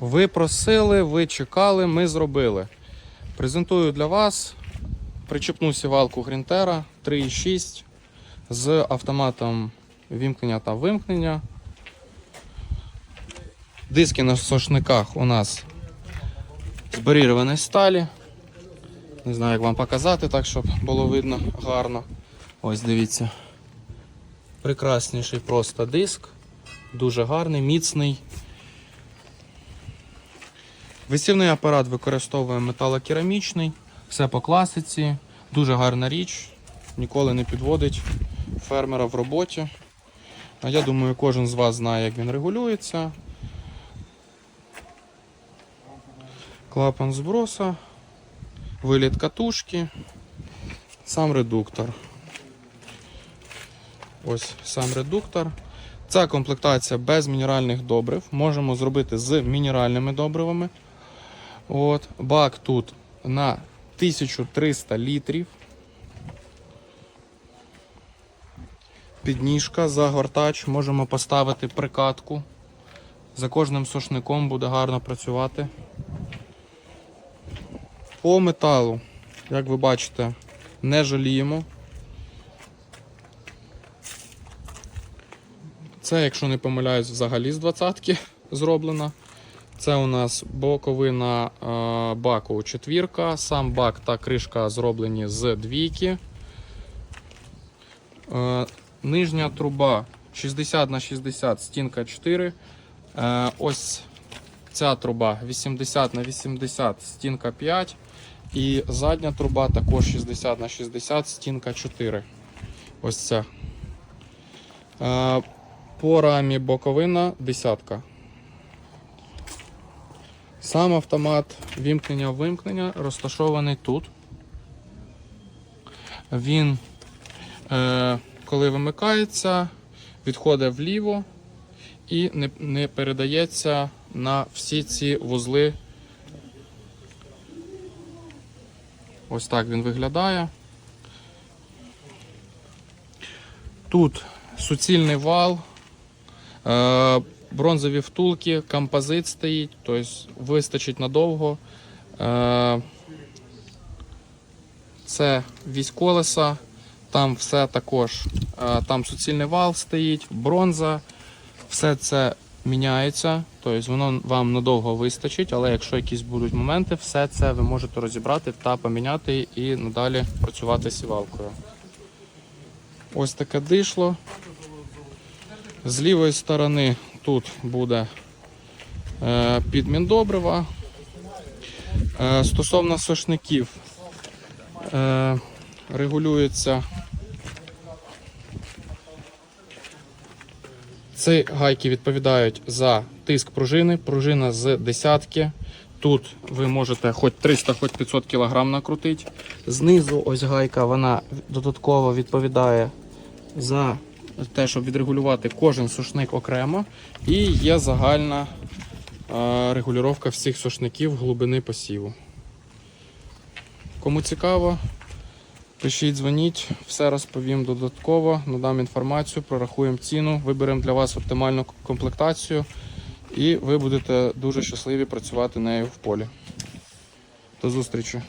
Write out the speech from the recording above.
Ви просили, ви чекали, ми зробили. Презентую для вас причепну сівалку Грінтера 3.6 з автоматом вімкнення та вимкнення. Диски на сошниках у нас з барірованої сталі. Не знаю, як вам показати, так, щоб було видно гарно. Ось дивіться. Прекрасніший просто диск. Дуже гарний, міцний. Висівний апарат використовує металокерамічний, все по класиці, дуже гарна річ, ніколи не підводить фермера в роботі. Я думаю, кожен з вас знає, як він регулюється. Клапан зброса, виліт катушки, сам редуктор. Ось сам редуктор. Ця комплектація без мінеральних добрив. Можемо зробити з мінеральними добривами. От, бак тут на 1300 літрів. Підніжка, загортач, можемо поставити прикатку. За кожним сошником буде гарно працювати. По металу, як ви бачите, не жаліємо. Це, якщо не помиляюсь, взагалі з двадцятки зроблено. Це у нас боковина е, баку четвірка, сам бак та кришка зроблені з двійки. Е, нижня труба 60 на 60, стінка 4. Е, ось ця труба 80 на 80, стінка 5. І задня труба також 60 на 60, стінка 4. Ось ця. По рамі боковина десятка. Сам автомат вімкнення-вимкнення розташований тут. Він, е, коли вимикається, відходить вліво і не, не передається на всі ці вузли. Ось так він виглядає. Тут суцільний вал. Е, бронзові втулки, композит стоїть, тобто вистачить надовго. Е, Це вісь колеса, там все також, е, там суцільний вал стоїть, бронза, все це міняється, тобто воно вам надовго вистачить, але якщо якісь будуть моменти, все це ви можете розібрати та поміняти і надалі працювати сівалкою. Ось таке дишло. З лівої сторони тут буде е, підмін добрива. Е, стосовно сошників е, регулюється. Ці гайки відповідають за тиск пружини. Пружина з десятки. Тут ви можете хоч 300, хоч 500 кг накрутити. Знизу ось гайка вона додатково відповідає за те, щоб відрегулювати кожен сушник окремо. І є загальна е, регулювання всіх сушників глибини посіву. Кому цікаво, пишіть, дзвоніть, все розповім додатково, надам інформацію, прорахуємо ціну, виберемо для вас оптимальну комплектацію і ви будете дуже щасливі працювати нею в полі. До зустрічі!